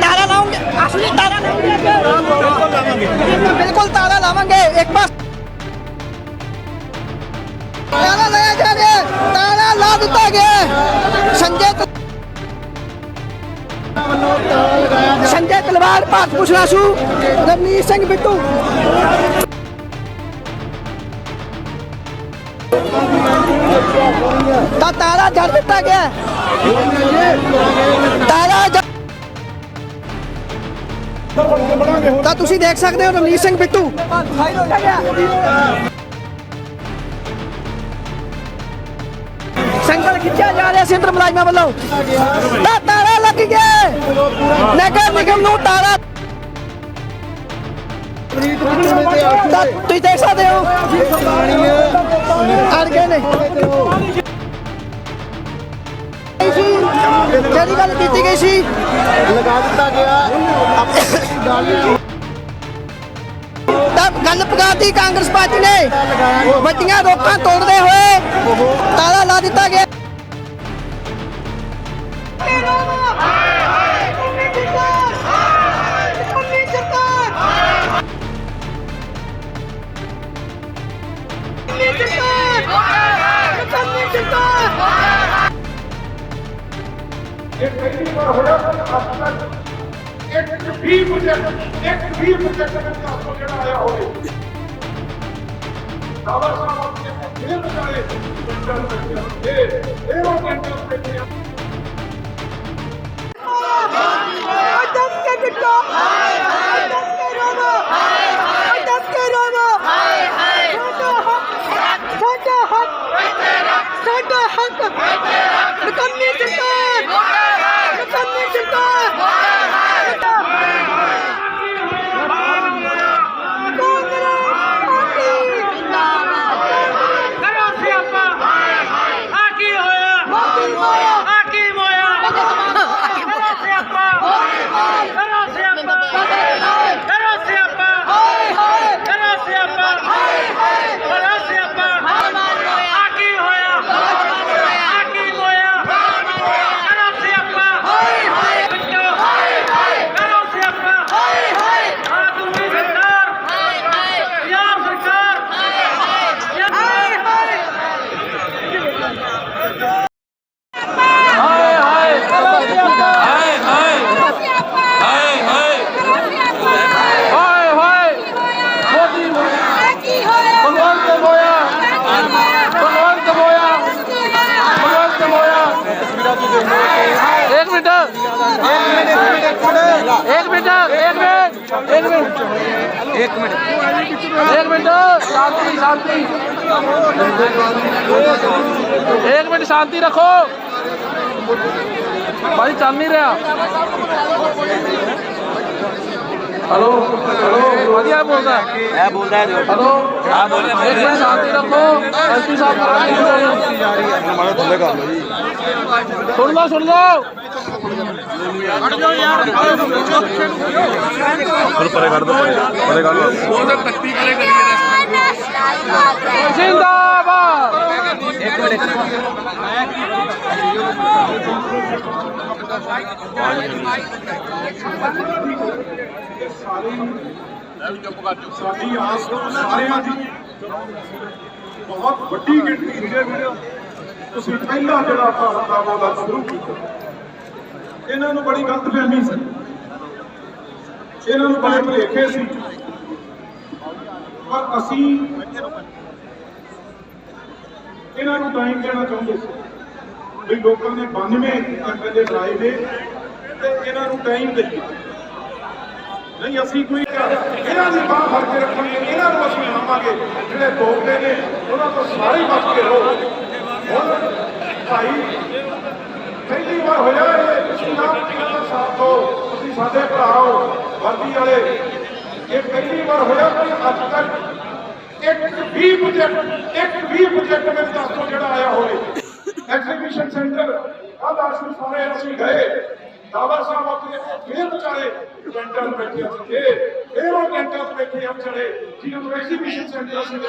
ਤਾਲਾ ਲਾਉਂਗੇ ਅਸਲੀ ਤਾਲਾ ਲਾਉਂਗੇ ਬਿਲਕੁਲ ਤਾਲਾ ਲਾਵਾਂਗੇ ਇੱਕ ਪਾਸ ਤਾਲਾ ਲਾਇਆ ਜਾ ਰਿਹਾ ਲਾ ਦਿੱਤਾ ਗਿਆ ਸੰਜੇ ਸੰਜੇ ਤਲਵਾਰ ਭਾਰਤ ਪੁਸ਼ਰਾਸ਼ੂ ਰਵਨੀਤ ਸਿੰਘ ਬਿੱਟੂ ਤਾਂ ਤਾਲਾ ਜੜ ਦਿੱਤਾ ਗਿਆ। ਹੈ। ਤਾਂ ਤੁਸੀਂ ਦੇਖ ਸਕਦੇ ਹੋ ਰਵਨੀਤ ਸਿੰਘ ਬਿੱਟੂ। ਸੰਗਲ ਖਿੱਚਿਆ ਜਾ ਰਿਹਾ ਸਿੰਦਰ ਮੁਲਾਜ਼ਮਾਂ ਵੱਲੋਂ। ਤਾਂ ਤਾਰਾ ਲੱਗ ਗਿਆ। ਨਗਰ ਨਿਗਮ ਨੂੰ ਤਾਰਾ ਤਾਂ ਤੁਸੀਂ ਦੇਖ ਸਕਦੇ ਹੋ। ਅੜ ਗਏ ਨੇ। ਜਿਹੜੀ ਗੱਲ ਕੀਤੀ ਗਈ ਸੀ। ਲਗਾ ਦਿੱਤਾ ਗਿਆ। ਆਪਣੀ ਤਾਂ ਗੱਲ ਪਕਾਤੀ ਕਾਂਗਰਸ ਪਾਰਟੀ ਨੇ। ਵੱਡੀਆਂ ਰੋਕਾਂ ਤੋੜਦੇ ਹੋਏ ਤਾਲਾ ਲਾ ਦਿੱਤਾ ਗਿਆ। ਇਹ ਪਹਿਲੀ ਵਾਰ ਹੋਇਆ ਕਿ ਅੱਜ ਤੱਕ ਇੱਕ ਵੀ ਪ੍ਰੋਜੈਕਟ ਇੱਕ ਵੀ ਪ੍ਰੋਜੈਕਟ ਵਿੱਚ ਕਾਸੋ ਜਿਹੜਾ ਆਇਆ ਹੋਵੇ ਦਾਦਾ ਸਾਹਿਬ ਆਪਣੇ ਫਿਰ ਵਿਚਾਰੇ ਇਹ ਇਹ ਉਹ ਕੈਂਟਰ ਬੈਠੇ ਆ ਕਰੋ ਸਿਆਪਾ ਆ ਕੀ ਹੋਇਆ ਆ ਕੀ ਹੋਇਆ ਕਰੋ ਸਿਆਪਾ ਕਰੋ ਸਿਆਪਾ ਕਰੋ ਸਿਆਪਾ ਕਰੋ ਸਿਆਪਾ ਕਰੋ ਸਿਆਪਾ ਆ ਕੀ ਹੋਇਆ ਆ ਕੀ ਹੋਇਆ ਕਰੋ ਸਿਆਪਾ ਬੱਚੋ ਕਰੋ ਸਿਆਪਾ ਆ ਤੁਸੀਂ ਸਰਕਾਰ ਪੰਜਾਬ ਸਰਕਾਰ ਹਾਏ ਹਾਏ ਮੋਦੀ ਭਗਵੰਤ ਮੋਇਆ ਭਗਵੰਤ ਮੋਇਆ ਭਗਵੰਤ ਮੋਇਆ ਮਿੰਟ। ਇੱਕ ਮਿੰਟ ਇੱਕ ਮਿੰਟ। ਇੱਕ ਮਿੰਟ। ਇੱਕ ਮਿੰਟ ਸ਼ਾਂਤੀ ਸ਼ਾਂਤੀ। ਇੱਕ ਮਿੰਟ ਸ਼ਾਂਤੀ ਰੱਖੋ। ਭਾਈ ਚੱਲ ਨਹੀਂ ਰਿਹਾ। Hello hello. ਵਧੀਆ ਬੋਲਦਾ ਇਹ ਬੋਲਦਾ ਹੈ ਹਲੋ। ਆ ਬੋਲੇ ਇੱਕ ਮਿੰਟ ਸ਼ਾਂਤੀ ਰੱਖੋ। ਐਸਪੀ ਸਾਹਿਬ ਮਾੜਾ ਥੱਲੇ ਕਰ ਲਓ ਜੀ। ਸੁਣ ਲਓ ਸੁਣ ਲਓ। ਪਰੇ ਕੱਢ ਦੋ ਪਰੇ ਕੱਢ ਲਓ ਜਿੰਦਾਬਾਦ ਸਾਡੀ ਆਸ ਸਾਰਿਆਂ ਦੀ ਬਹੁਤ ਵੱਡੀ ਗਿਣਤੀ ਵੀਡੀਓ ਤੁਸੀਂ ਪਹਿਲਾ ਜਿਹੜਾ ਭਾਰਤ ਦਾ ਮੋਦਾ ਸ਼ੁਰੂ ਕੀਤਾ। ਇਹਨਾਂ ਨੂੰ ਬੜੀ ਗਲਤ ਗਲਤਫਹਿਮੀ ਸੀ। ਇਹਨਾਂ ਨੂੰ ਬੜੇ ਭੁਲੇਖੇ ਸੀ। ਪਰ ਅਸੀਂ ਇਹਨਾਂ ਨੂੰ ਟਾਈਮ ਦੇਣਾ ਚਾਹੁੰਦੇ ਸੀ ਵੀ ਲੋਕਾਂ ਨੇ 92 ਐਮਐਲਏ ਬਣਾਏ ਨੇ ਤੇ ਇਹਨਾਂ ਨੂੰ ਟਾਈਮ ਦੇਈਏ ਨਹੀਂ, ਅਸੀਂ ਕੋਈ ਇਹਨਾਂ ਦੀ ਬਾਹ ਫੜ ਕੇ ਰੱਖਣੀ ਇਹਨਾਂ ਨੂੰ ਅਸੀਂ ਆਵਾਂਗੇ। ਜਿਹੜੇ ਦੋਗਲੇ ਨੇ, ਉਹਨਾਂ ਤੋਂ ਸਾਰੇ ਬਚ ਕੇ ਰਹੋ। ਹੁਣ ਭਾਈ, ਪਹਿਲੀ ਵਾਰ ਹੋਇਆ ਇਹ ਤੁਸੀਂ ਨਾ ਦਾ ਸਾਥ ਹੋ ਤੁਸੀਂ ਸਾਡੇ ਭਰਾ ਵਰਦੀ ਵਾਲੇ, ਇਹ ਪਹਿਲੀ ਵਾਰ ਹੋਇਆ ਕਿ ਅੱਜ ਤੱਕ ਇੱਕ ਵੀ ਪ੍ਰੋਜੈਕਟ ਇੱਕ ਵੀ ਪ੍ਰੋਜੈਕਟ ਮੇਰੇ ਦੱਸੋ ਜਿਹੜਾ ਆਇਆ ਹੋਵੇ। ਐਗਜ਼ੀਬਿਸ਼ਨ ਸੈਂਟਰ ਕੱਲ੍ਹ ਆਸ਼ੂ ਸਾਰੇ ਅਸੀਂ ਗਏ। ਦਾਦਾ ਸਾਹਿਬ ਆਪਣੇ ਫਿਰ ਵਿਚਾਰੇ ਸੈਂਟਰ ਬੈਠੇ ਸੀਗੇ ਇਹ ਉਹ ਟੈਂਕਾਂ ਤੋਂ ਆ ਚੜੇ ਜਿਹਨਾਂ ਐਗਜ਼ੀਬਿਸ਼ਨ ਸੈਂਟਰ ਸੀ